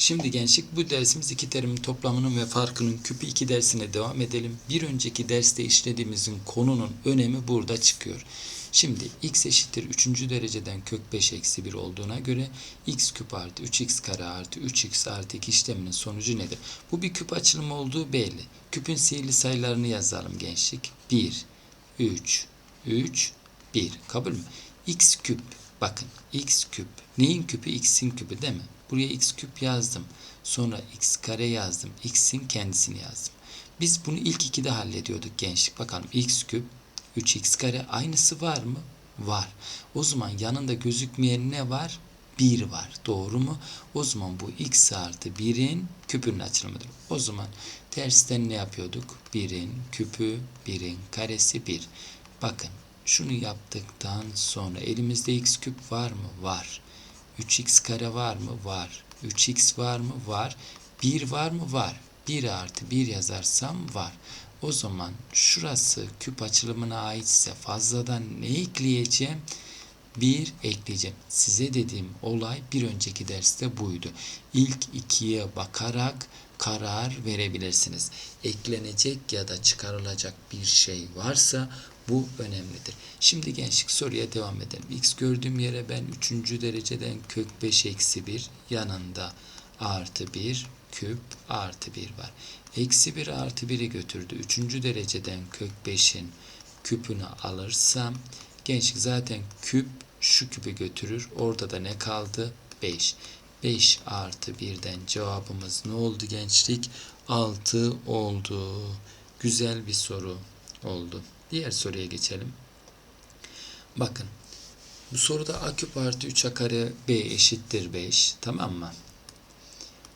Şimdi gençlik bu dersimiz iki terimin toplamının ve farkının küpü iki dersine devam edelim. Bir önceki derste işlediğimizin konunun önemi burada çıkıyor. Şimdi x eşittir 3. dereceden kök 5 eksi 1 olduğuna göre x küp artı 3x kare artı 3x artı 2 işleminin sonucu nedir? Bu bir küp açılımı olduğu belli. Küpün sihirli sayılarını yazalım gençlik. 1, 3, 3, 1. Kabul mü? x küp bakın x küp neyin küpü x'in küpü değil mi? Buraya x küp yazdım. Sonra x kare yazdım. x'in kendisini yazdım. Biz bunu ilk ikide hallediyorduk gençlik. Bakalım x küp 3x kare aynısı var mı? Var. O zaman yanında gözükmeyen ne var? 1 var. Doğru mu? O zaman bu x artı 1'in küpünün açılımıdır. O zaman tersten ne yapıyorduk? 1'in küpü, 1'in karesi 1. Bakın şunu yaptıktan sonra elimizde x küp var mı? Var. 3x kare var mı? Var. 3x var mı? Var. 1 var mı? Var. 1 artı 1 yazarsam var. O zaman şurası küp açılımına aitse fazladan ne ekleyeceğim? 1 ekleyeceğim. Size dediğim olay bir önceki derste buydu. İlk ikiye bakarak karar verebilirsiniz. Eklenecek ya da çıkarılacak bir şey varsa bu önemlidir. Şimdi gençlik soruya devam edelim. X gördüğüm yere ben 3. dereceden kök 5 eksi 1 yanında artı 1 küp artı 1 var. Eksi 1 artı 1'i götürdü. 3. dereceden kök 5'in küpünü alırsam gençlik zaten küp şu küpü götürür. Orada da ne kaldı? 5. 5 artı 1'den cevabımız ne oldu gençlik? 6 oldu. Güzel bir soru oldu. Diğer soruya geçelim. Bakın. Bu soruda a küp artı 3a kare b eşittir 5. Tamam mı?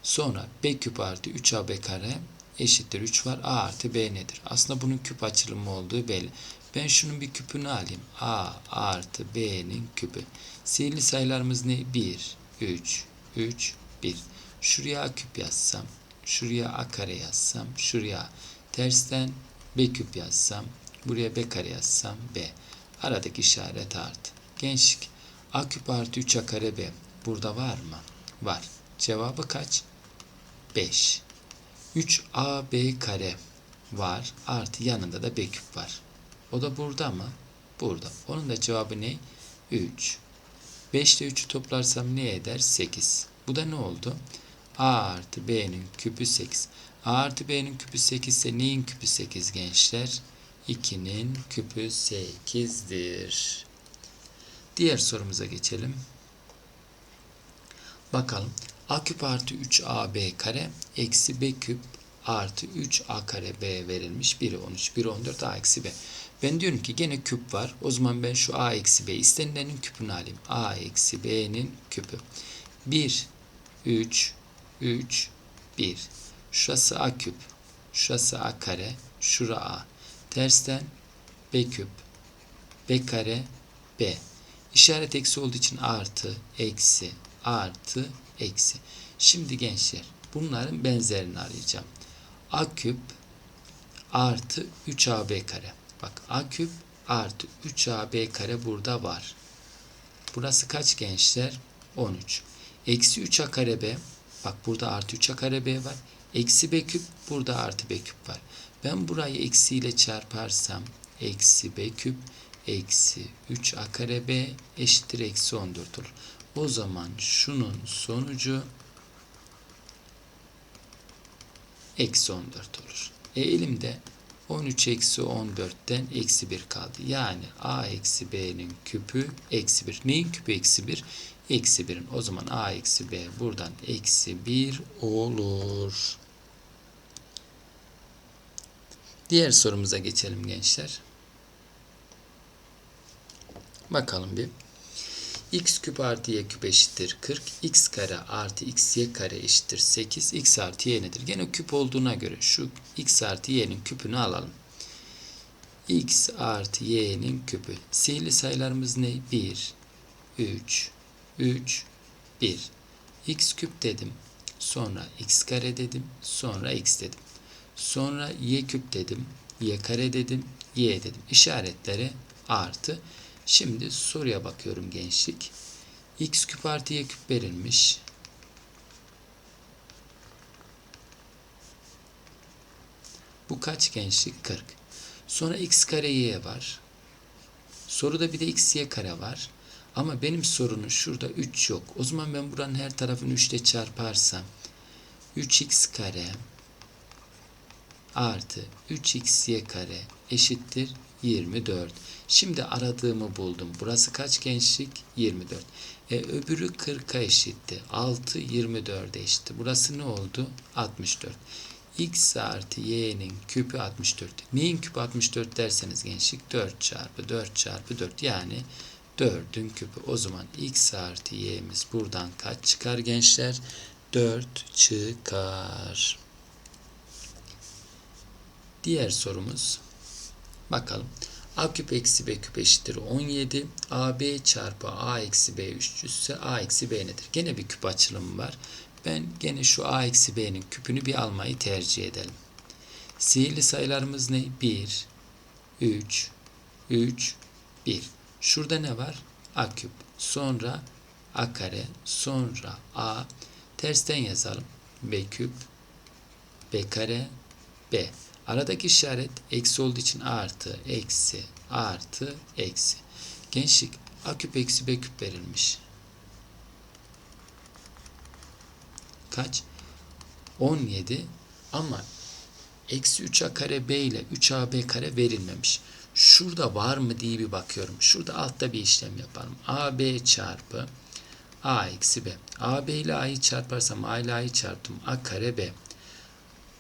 Sonra b küp artı 3ab kare eşittir 3 var. a artı b nedir? Aslında bunun küp açılımı olduğu belli. Ben şunun bir küpünü alayım. a artı b'nin küpü. Sihirli sayılarımız ne? 1, 3, 3, 1. Şuraya a küp yazsam, şuraya a kare yazsam, şuraya tersten b küp yazsam, buraya b kare yazsam b. Aradaki işaret artı. Gençlik. a küp artı 3 a kare b. Burada var mı? Var. Cevabı kaç? 5. 3ab kare var. Artı yanında da b küp var. O da burada mı? Burada. Onun da cevabı ne? 3. 5 ile 3'ü toplarsam ne eder? 8. Bu da ne oldu? A artı B'nin küpü 8. A artı B'nin küpü 8 ise neyin küpü 8 gençler? 2'nin küpü 8'dir. Diğer sorumuza geçelim. Bakalım. A küp artı 3AB kare eksi B küp artı 3A kare B verilmiş. 1'i 13, 1'i 14, A eksi B. Ben diyorum ki gene küp var. O zaman ben şu A eksi B istenilenin küpünü alayım. A eksi B'nin küpü. 1, 3, 3, 1. Şurası A küp. Şurası A kare. Şura A. Tersten B küp. B kare B. İşaret eksi olduğu için artı, eksi, artı, eksi. Şimdi gençler bunların benzerini arayacağım. A küp artı 3AB kare. Bak A küp artı 3AB kare burada var. Burası kaç gençler? 13. Eksi 3A kare B. Bak burada artı 3A kare B var. Eksi B küp burada artı B küp var. Ben burayı eksi ile çarparsam eksi B küp eksi 3A kare B eşittir eksi 14 olur. O zaman şunun sonucu eksi 14 olur. E elimde 13 eksi 14'ten eksi 1 kaldı. Yani a eksi b'nin küpü eksi 1. Neyin küpü eksi 1? Eksi 1'in. O zaman a eksi b buradan eksi 1 olur. Diğer sorumuza geçelim gençler. Bakalım bir. x küp artı y küp eşittir 40. x kare artı x y kare eşittir 8. x artı y nedir? Gene küp olduğuna göre şu x artı y'nin küpünü alalım. x artı y'nin küpü. Sihirli sayılarımız ne? 1, 3, 3, 1. x küp dedim. Sonra x kare dedim. Sonra x dedim. Sonra y küp dedim. Y kare dedim. Y dedim. İşaretleri artı. Şimdi soruya bakıyorum gençlik. X küp artı y küp verilmiş. Bu kaç gençlik? 40. Sonra x kare y var. Soruda bir de x y kare var. Ama benim sorunun şurada 3 yok. O zaman ben buranın her tarafını 3 ile çarparsam 3x kare artı 3xy kare eşittir 24. Şimdi aradığımı buldum. Burası kaç gençlik? 24. E, öbürü 40'a eşitti. 6 24'e eşitti. Burası ne oldu? 64. x artı y'nin küpü 64. Neyin küpü 64 derseniz gençlik 4 çarpı 4 çarpı 4 yani 4'ün küpü. O zaman x artı y'miz buradan kaç çıkar gençler? 4 çıkar. Diğer sorumuz. Bakalım. A küp eksi B küp eşittir 17. AB çarpı A eksi B üstüsse A eksi B nedir? Gene bir küp açılımı var. Ben gene şu A eksi B'nin küpünü bir almayı tercih edelim. Sihirli sayılarımız ne? 1, 3, 3, 1. Şurada ne var? A küp. Sonra A kare. Sonra A. Tersten yazalım. B küp. B kare. B. Aradaki işaret eksi olduğu için artı, eksi, artı, eksi. Gençlik A küp eksi B küp verilmiş. Kaç? 17 ama eksi 3A kare B ile 3AB kare verilmemiş. Şurada var mı diye bir bakıyorum. Şurada altta bir işlem yapalım. AB çarpı A eksi B. AB ile A'yı çarparsam A ile A'yı çarptım. A kare B.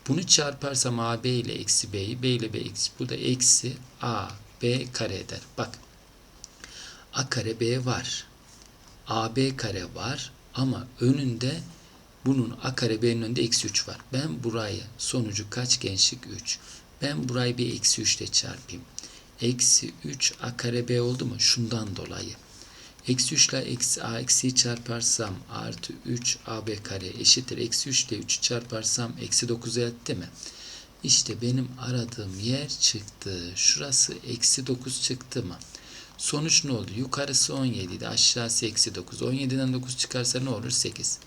Bunu çarparsam AB ile eksi B'yi, B ile B eksi. Bu da eksi A, B kare eder. Bak. A kare B var. AB kare var. Ama önünde bunun A kare B'nin önünde eksi 3 var. Ben burayı sonucu kaç gençlik 3. Ben burayı bir eksi 3 ile çarpayım. Eksi 3 A kare B oldu mu? Şundan dolayı. Eksi 3 ile eksi a eksiyi çarparsam artı 3 ab kare eşittir. Eksi 3 ile 3'ü çarparsam eksi 9 etti mi? İşte benim aradığım yer çıktı. Şurası eksi 9 çıktı mı? Sonuç ne oldu? Yukarısı 17 idi. Aşağısı eksi 9. 17'den 9 çıkarsa ne olur? 8.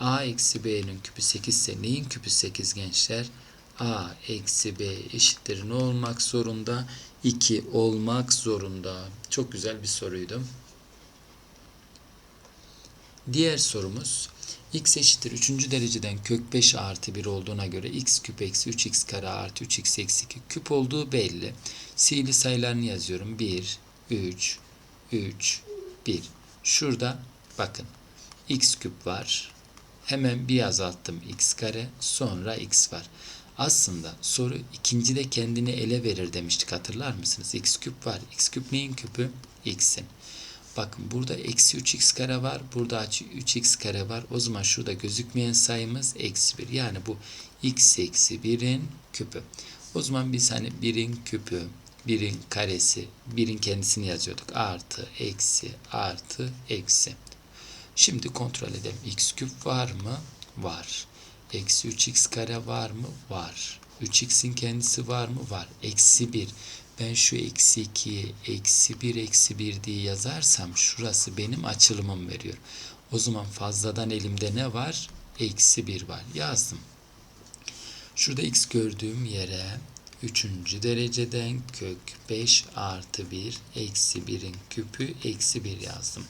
a eksi b'nin küpü 8 ise neyin küpü 8 gençler? a eksi b eşittir ne olmak zorunda? 2 olmak zorunda. Çok güzel bir soruydu. Diğer sorumuz x eşittir 3. dereceden kök 5 artı 1 olduğuna göre x küp eksi 3x kare artı 3x eksi 2 küp olduğu belli. Sihirli sayılarını yazıyorum. 1, 3, 3, 1. Şurada bakın x küp var. Hemen bir azalttım x kare sonra x var. Aslında soru ikinci de kendini ele verir demiştik hatırlar mısınız? x küp var. x küp neyin küpü? x'in. Bakın burada eksi 3x kare var. Burada açı 3x kare var. O zaman şurada gözükmeyen sayımız eksi 1. Yani bu x eksi 1'in küpü. O zaman biz hani 1'in küpü, 1'in karesi, 1'in kendisini yazıyorduk. Artı, eksi, artı, eksi. Şimdi kontrol edelim. x küp var mı? Var. Eksi 3x kare var mı? Var. 3x'in kendisi var mı? Var. Eksi 1 ben şu eksi 2'yi eksi 1 eksi 1 diye yazarsam şurası benim açılımım veriyor. O zaman fazladan elimde ne var? Eksi 1 var. Yazdım. Şurada x gördüğüm yere 3. dereceden kök 5 artı 1 eksi 1'in küpü eksi 1 yazdım.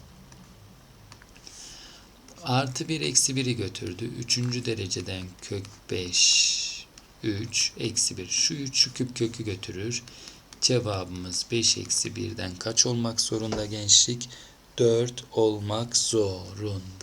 Artı 1 eksi 1'i götürdü. 3. dereceden kök 5 3 eksi 1. Şu 3 şu küp kökü götürür. Cevabımız 5 eksi 1'den kaç olmak zorunda gençlik? 4 olmak zorundadır.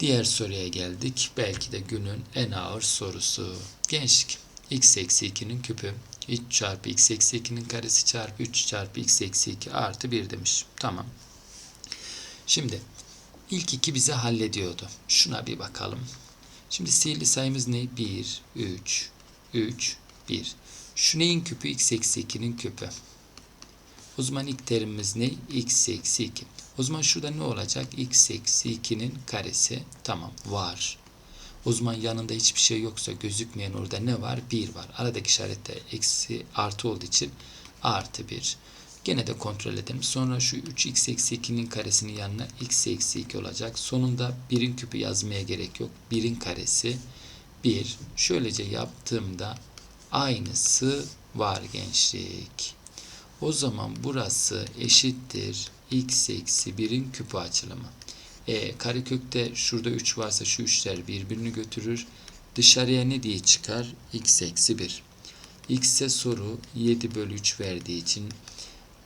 Diğer soruya geldik. Belki de günün en ağır sorusu. Gençlik. x eksi 2'nin küpü 3 çarpı x eksi 2'nin karesi çarpı 3 çarpı x eksi 2 artı 1 demiş. Tamam. Şimdi ilk iki bize hallediyordu. Şuna bir bakalım. Şimdi sihirli sayımız ne? 1, 3, 3, 1. Şu neyin küpü? x eksi 2'nin küpü. O zaman ilk terimimiz ne? x eksi 2. O zaman şurada ne olacak? x eksi 2'nin karesi. Tamam var. O zaman yanında hiçbir şey yoksa gözükmeyen orada ne var? 1 var. Aradaki işarette eksi artı olduğu için artı 1. Gene de kontrol edelim. Sonra şu 3x eksi 2'nin karesinin yanına x eksi 2 olacak. Sonunda 1'in küpü yazmaya gerek yok. 1'in karesi 1. Şöylece yaptığımda aynısı var gençlik. O zaman burası eşittir x eksi 1'in küpü açılımı. E, karekökte şurada 3 varsa şu 3'ler birbirini götürür. Dışarıya ne diye çıkar? x eksi 1. x'e soru 7 bölü 3 verdiği için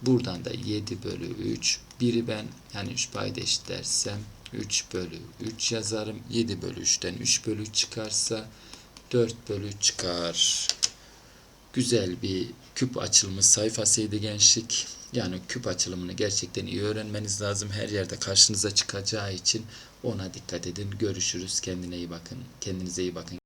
buradan da 7 bölü 3. Biri ben yani 3 payda eşitlersem 3 bölü 3 yazarım. 7 bölü 3'ten 3 bölü 3 çıkarsa 4 bölü 3 çıkar. Güzel bir küp açılımı sayfasıydı gençlik. Yani küp açılımını gerçekten iyi öğrenmeniz lazım. Her yerde karşınıza çıkacağı için ona dikkat edin. Görüşürüz. Kendine iyi bakın. Kendinize iyi bakın.